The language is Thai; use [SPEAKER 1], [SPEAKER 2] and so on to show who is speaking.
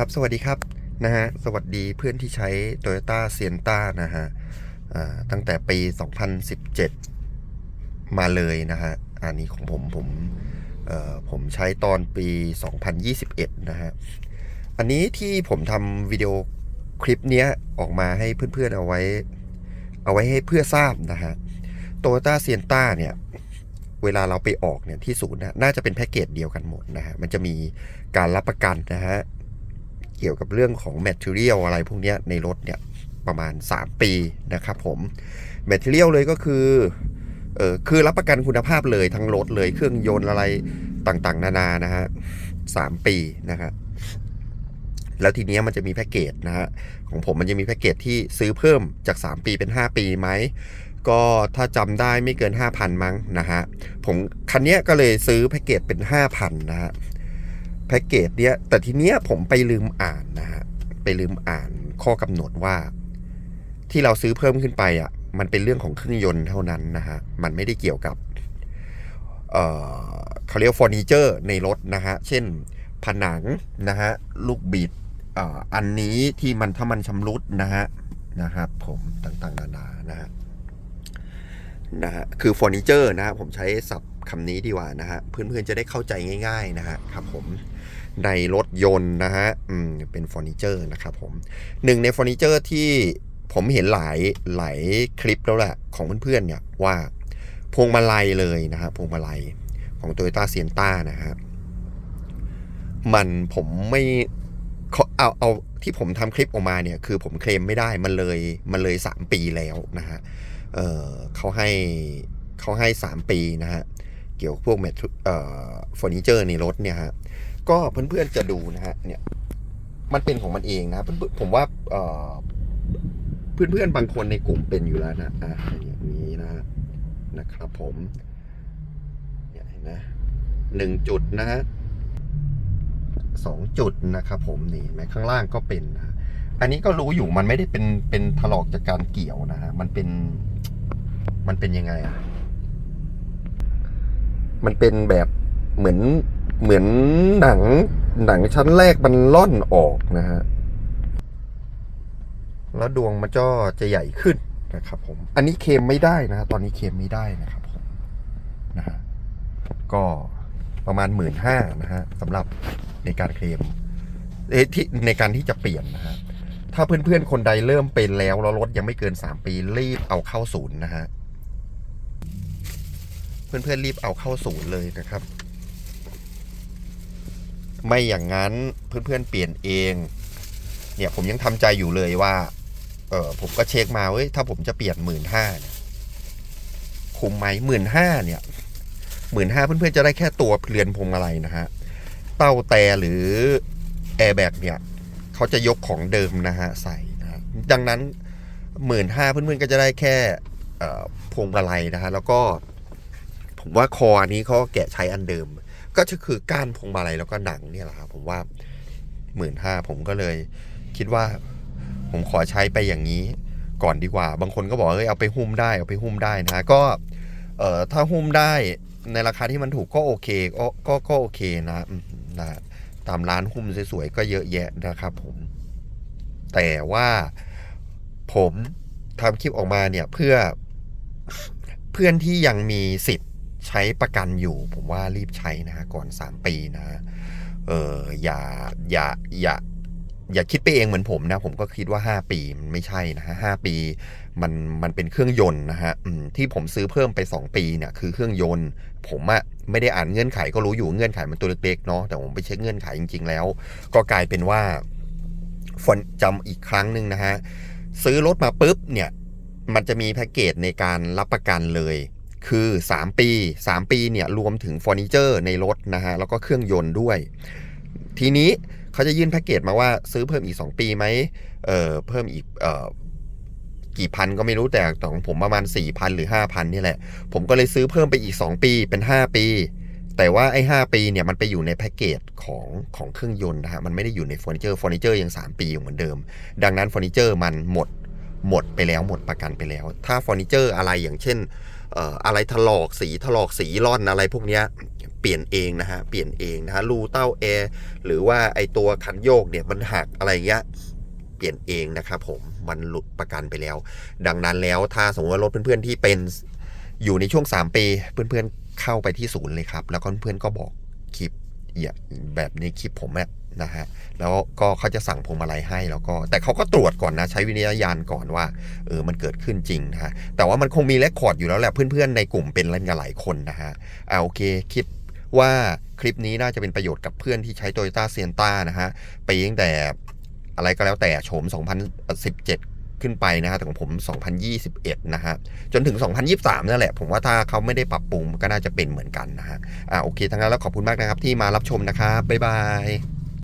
[SPEAKER 1] ครับสวัสดีครับนะฮะสวัสดีเพื่อนที่ใช้ Toyota s i e n t a นะฮะตั้งแต่ปี 2017 มาเลยนะฮะอันนี้ของผมผมผมใช้ตอนปี 2021 นะฮะอันนี้ที่ผมทำวิดีโอคลิปเนี้ยออกมาให้เพื่อนๆเอาไว้ เอาไว้ให้เพื่อทราบนะฮะ Toyota s i e n t a เนี่ยเวลาเราไปออกเนี่ยที่ศูนย์นะน่าจะเป็นแพ็กเกจเดียวกันหมดนะฮะ มันจะมีการรับประกันนะฮะ เกี่ยวกับเรื่องของ Material อะไรพวกนี้ในรถเนี่ยประมาณ 3 ปีนะครับผม Material เลยก็คือเออคือรับประกันคุณภาพเลยทั้งรถเลยเครื่องยนต์อะไรต่างๆ นานานะฮะสามปีนะครับแล้วทีเนี้ยมันจะมีแพ็กเกจนะฮะของผมมันจะมีแพ็กเกจที่ซื้อเพิ่มจาก 3 ปีเป็น 5 ปีไหม ก็ถ้าจำได้ไม่เกิน 5,000 มั้งนะฮะผมคันเนี้ยก็เลยซื้อแพ็กเกจเป็น 5,000 นะฮะ แพ็กเกจเนี้ยแต่ทีเนี้ยผมไปลืมอ่านนะฮะไปลืมอ่านข้อกำหนดว่า ที่เราซื้อเพิ่มขึ้นไปอะมันเป็นเรื่องของเครื่องยนต์เท่านั้นนะฮะมันไม่ได้เกี่ยวกับเอ่อเขาเรียกเฟอร์นิเจอร์ในรถนะฮะเช่นผนังนะฮะลูกบิดอ่าอันนี้ที่มันถ้ามันชำรุดนะฮะนะครับผมต่างๆนานานะฮะนะฮะคือเฟอร์นิเจอร์นะฮะผมใช้ศัพท์ คำนี้ดีกว่านะฮะ เพื่อนๆจะได้เข้าใจง่าย ๆนะฮะครับผมในรถยนต์นะฮะอืมเป็นเฟอร์นิเจอร์นะครับผมหนึ่งในเฟอร์นิเจอร์ที่ผมเห็นหลายหลายคลิปแล้วแหละของเพื่อนๆเนี่ยว่าพวงมาลัยเลยนะฮะพวงมาลัยของ Toyota s i e n t a นะฮะมันผมไม่เขาเอาเอาที่ผมทำคลิปออกมาเนี่ยคือผมเคลมไม่ได้มันเลยมันเลย 3 ปีแล้วนะฮะเออเขาให้เขาให้สามปีนะฮะ เกี่ยวกับพวกแมทเอ่อเฟอร์นิเจอร์ในรถเนี่ยฮะก็เพื่อนๆจะดูนะฮะเนี่ยมันเป็นของมันเองนะเพื่อนๆผมว่าเอ่อเพื่อนๆบางคนในกลุ่มเป็นอยู่แล้วนะอะอย่างนี้นะนะครับผมเนี่ยเห็นไหมหนึ่งจุดนะฮะสองจุดนะครับผมนี่ไหมข้างล่างก็เป็นนะอันนี้ก็รู้อยู่มันไม่ได้เป็นเป็นถลอกจากการเกี่ยวนะฮะมันเป็นมันเป็นยังไงอะ มันเป็นแบบเหมือนเหมือนหนังหนังชั้นแรกมันล่อนออกนะฮะ แล้วดวงมันก็จะใหญ่ขึ้นนะครับผม อันนี้เคมไม่ได้นะ ตอนนี้เคมไม่ได้นะครับผมนะฮะ ก็ประมาณหมื่นห้านะฮะสำหรับในการเคลมเอ๊ะที่ในการที่จะเปลี่ยนนะฮะ ถ้าเพื่อนๆ คนใดเริ่มเป็นแล้วแล้วรถยังไม่เกิน 3 ปีรีบเอาเข้าศูนย์นะฮะ เพื่อนๆรีบเอาเข้าศูนย์เลยนะครับ ไม่อย่างนั้นเพื่อนๆเปลี่ยนเอง เนี่ยผมยังทำใจอยู่เลยว่า เออผมก็เช็คมาเว้ยถ้าผมจะเปลี่ยนหมื่นห้าเนี่ยคุ้มไหมหมื่นห้าเนี่ยหมื่นห้าเพื่อนๆจะได้แค่ตัวเรือนพวงมาลัยนะฮะเต้าแต่หรือแอร์แบ็กเนี่ยเขาจะยกของเดิมนะฮะใส่นะะดังนั้นหมื่นห้าเพื่อนๆก็จะได้แค่พวงมาลัยนะฮะแล้วก็ ผมว่าคออันนี้เขาแกะใช้อันเดิม ก็คือก้านพวงมาลัยแล้วก็หนังเนี่ยแหละครับผมว่าหมื่นห้าผมก็เลยคิดว่าผมขอใช้ไปอย่างนี้ก่อนดีกว่า บางคนก็บอกเอ้ยเอาไปหุ้มได้เอาไปหุ้มได้นะฮะก็เอ่อถ้าหุ้มได้ในราคาที่มันถูกก็โอเคก็ก็ก็โอเคนะนะตามร้านหุ้มสวยๆก็เยอะแยะนะครับผม แต่ว่าผมทำคลิปออกมาเนี่ยเพื่อเพื่อนที่ยังมีสิทธิ ใช้ประกันอยู่ ผมว่ารีบใช้นะฮะก่อน 3 ปีนะเอออย่าอย่าอย่าอย่าคิดไปเองเหมือนผมนะ ผมก็คิดว่า 5 ปีมันไม่ใช่นะฮะหปีมันมันเป็นเครื่องยนต์นะฮะที่ผมซื้อเพิ่มไป 2 ปีเนี่ยคือเครื่องยนต์ ผมอะไม่ได้อ่านเงื่อนไขก็รู้อยู่เงื่อนไขมันตัวเล็กๆเนาะแต่ผมไปเช็คเงื่อนไขจริง ๆ แล้ว ก็กลายเป็นว่าฝนจำอีกครั้งหนึ่งนะฮะซื้อรถมาปุ๊บเนี่ยมันจะมีแพ็กเกจในการรับประกันเลย คือ 3 ปี 3 ปีเนี่ยรวมถึงเฟอร์นิเจอร์ในรถนะฮะแล้วก็เครื่องยนต์ด้วย ทีนี้เขาจะยื่นแพ็กเกจมาว่าซื้อเพิ่มอีก 2 ปีไหมเอ่อเพิ่มอีกเอ่อกี่พันก็ไม่รู้แต่ของผมประมาณ 4,000 หรือ 5,000 นี่แหละ ผมก็เลยซื้อเพิ่มไปอีก 2 ปีเป็น 5 ปี แต่ว่าไอ้ 5 ปีเนี่ยมันไปอยู่ในแพ็กเกจของของเครื่องยนต์นะฮะมันไม่ได้อยู่ในเฟอร์นิเจอร์เฟอร์นิเจอร์ยัง 3 ปีอยู่เหมือนเดิม ดังนั้นเฟอร์นิเจอร์มันหมด หมดไปแล้วหมดประกันไปแล้ว ถ้าเฟอร์นิเจอร์อะไรอย่างเช่นอะไรถลอกสีถลอกสีร่อนอะไรพวกนี้เปลี่ยนเองนะฮะเปลี่ยนเองนะฮะรูเต้าแอร์หรือว่าไอตัวคันโยกเนี่ยมันหักอะไรเงี้ยเปลี่ยนเองนะครับผมมันหลุดประกันไปแล้ว ดังนั้นแล้วถ้าสมมติว่ารถเพื่อนๆที่เป็นอยู่ในช่วง 3 ปี เพื่อนๆเข้าไปที่ศูนย์เลยครับ แล้วก็เพื่อนๆก็บอกคลิปแบบในคลิปผมอะ นะฮะแล้วก็เขาจะสั่งพวงมาลัยให้แล้วก็ แต่เขาก็ตรวจก่อนนะ ใช้วิญญาณก่อนว่าเออมันเกิดขึ้นจริงนะฮะแต่ว่ามันคงมีเรคคอร์ดอยู่แล้วแหละเพื่อนๆในกลุ่มเป็นเล่นกันหลายคนนะฮะอ่าโอเคคิดว่าคลิปนี้น่าจะเป็นประโยชน์กับเพื่อนที่ใช้ Toyota s i e n t a นะฮะไปีตั้งแต่อะไรก็แล้วแต่โฉม 2017 ขึ้นไปนะฮะแต่ของผม 2021 นะฮะจนถึง 2023 นั่นแหละ ผมว่าถ้าเขาไม่ได้ปรับปรุงก็น่าจะเป็นเหมือนกันนะฮะอ่าโอเคทั้งนั้นแล้วขอบคุณมากนะครับที่มารับชมนะครับ บ๊ายบาย